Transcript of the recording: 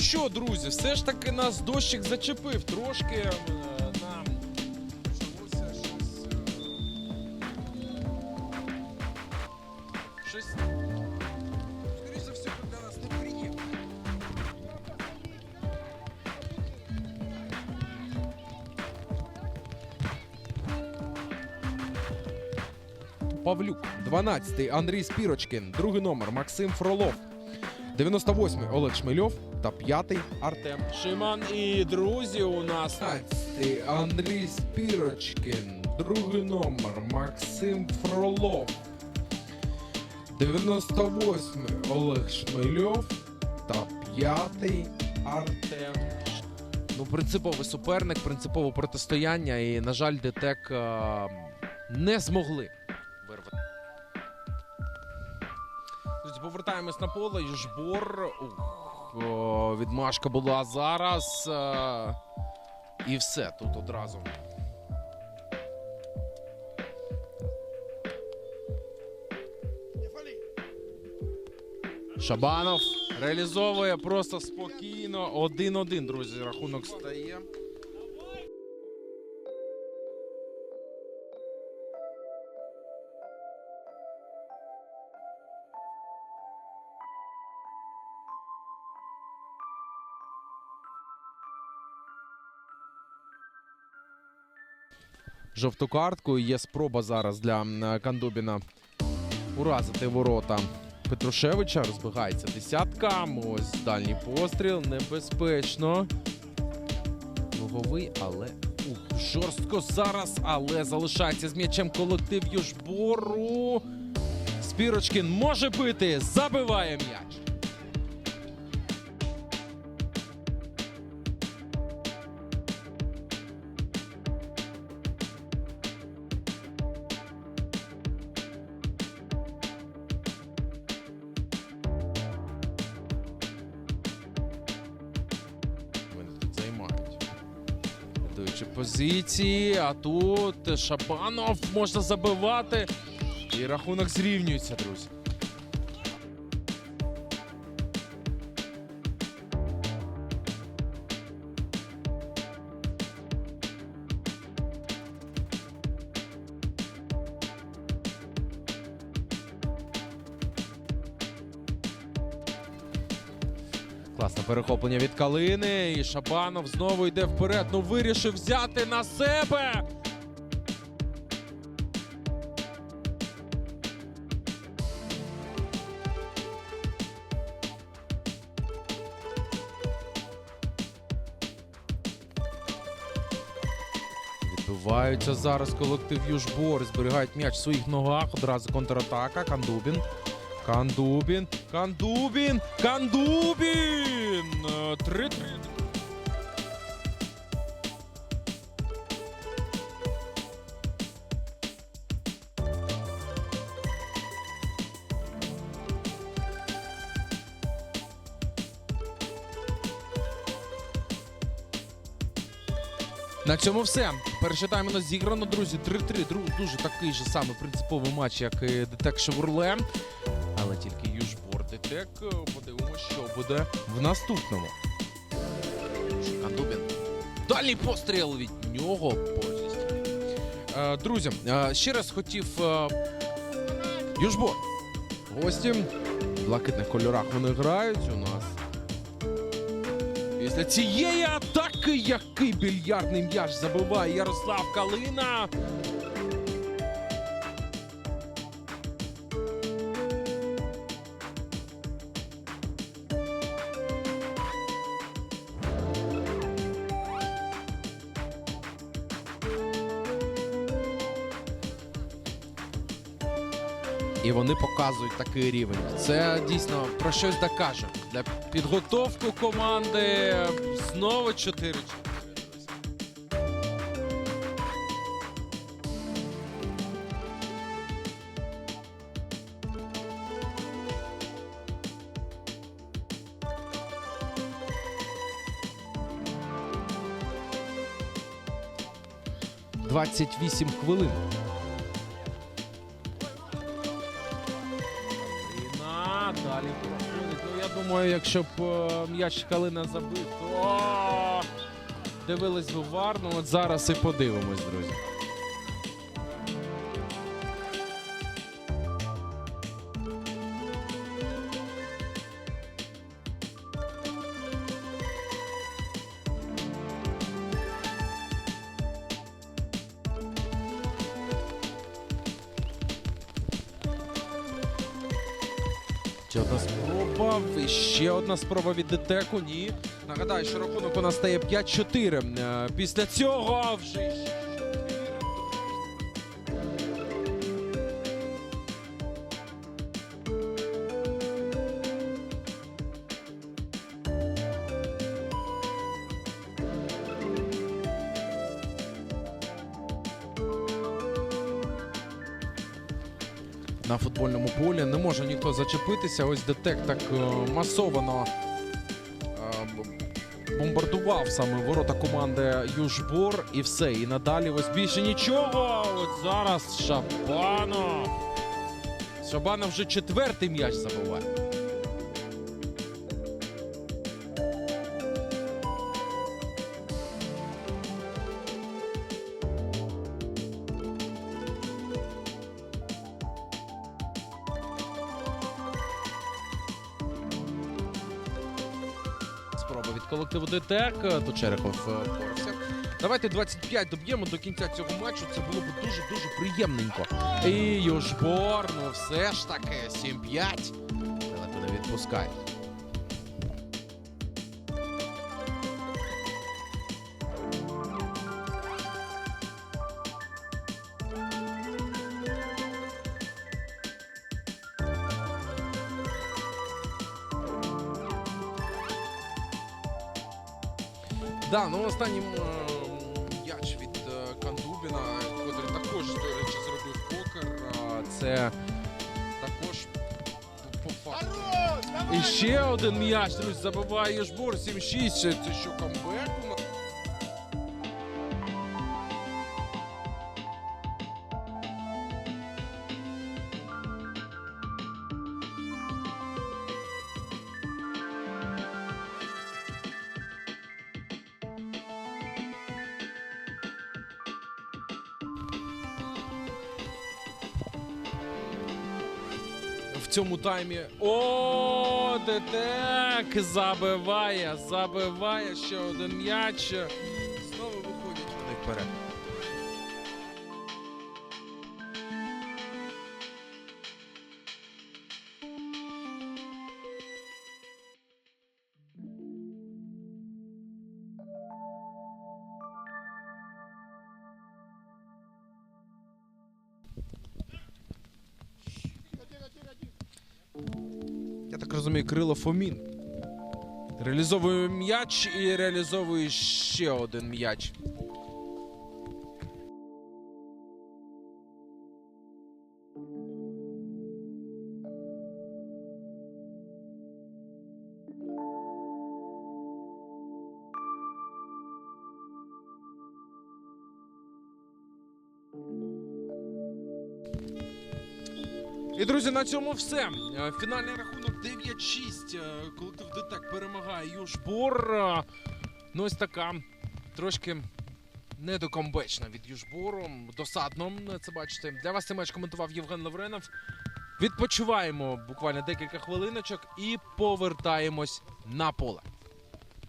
що, друзі, все ж таки нас дощик зачепив трошки. е, е. Павлюк, 12-й Андрій Спірочкін, другий номер Максим Фролов, 98-й Олег Шмельов та 5-й Артем. Шиман і друзі у нас. 15-й Андрій Спірочкін, другий номер Максим Фролов, 98-й Олег Шмельов та 5-й Артем. Ну, принциповий суперник, принципове протистояння, і, на жаль, ДТЕК е, не змогли повертаємось на поле. Южбор. Ух, о, відмашка була зараз. е, і все тут одразу. Шабанов реалізовує просто спокійно. 1-1, друзі. Рахунок стає. Жовту картку. Є спроба зараз для Кандубіна уразити ворота Петрушевича. Розбігається десятка. Ось дальній постріл. Небезпечно. Луговий, але Ух, жорстко зараз, але залишається з м'ячем колектив Южбору. Спірочкін може бити, забиває м'яч. Рятуючи позиції, а тут Шабанов можна забивати. І рахунок зрівнюється, друзі. Класне перехоплення від Калини. І Шабанов знову йде вперед. Ну вирішив взяти на себе. Відбиваються зараз колектив Южбор. Зберігають м'яч в своїх ногах. Одразу контратака. Кандубін. Кандубін. Кандубін. Кандубін. Е, 3-3. На цьому все. Перший тайм нас зіграно, друзі. 3-3. Дру- Дуже такий же самий принциповий матч, як і Детек Шевурле. Тільки Южбор Детек. Подивимося, що буде в наступному. Кандубін. Дальній постріл від нього. Е, друзі, е, ще раз хотів. Е, Южбор. Гості в блакитних кольорах вони грають у нас. Після цієї атаки, який більярдний м'яч забиває Ярослав Калина. І вони показують такий рівень. Це дійсно про щось докаже. Для підготовку команди знову 4 28 хвилин. Думаю, якщо б е, м'яч Калина забив, то дивились би варно. От зараз і подивимось, друзі. Одна спроба. І ще одна спроба від Детеку. Ні. Нагадаю, що рахунок у нас стає 5-4. Е, Після цього вже на футбольному полі. Не може ніхто зачепитися. Ось Детек так е, масовано е, бомбардував саме ворота команди Южбор і все. І надалі ось більше нічого. От зараз Шабанов. Шабанов вже четвертий м'яч забиває. Колективу ДТЕК. до е, впорався. Давайте 25 доб'ємо до кінця цього матчу. Це було б дуже-дуже приємненько. І Южбор, ну все ж таки, 7-5. Далеко не відпускають. Да, ну останнім м, м'яч від е, Кандубіна, котрий також, до речі, зробив покер. Це також по факту. І ще один м'яч, друзі, забиває бор, 7-6. Це це що камбек? Цьому таймі. О, Детек забиває, забиває ще один м'яч. Знову виходять вони вперед. Розумію, Крило Фомін. Реалізовує м'яч і реалізовує ще один м'яч. І, друзі, на цьому все. Е, Фінальний рахунок 9-6. Е, Колектив ДТЕК перемагає Южбор. Е, Ну, ось така трошки недокомбечна від Южбору. Досадно це бачите. Для вас цей матч коментував Євген Лавренов. Відпочиваємо буквально декілька хвилиночок і повертаємось на поле.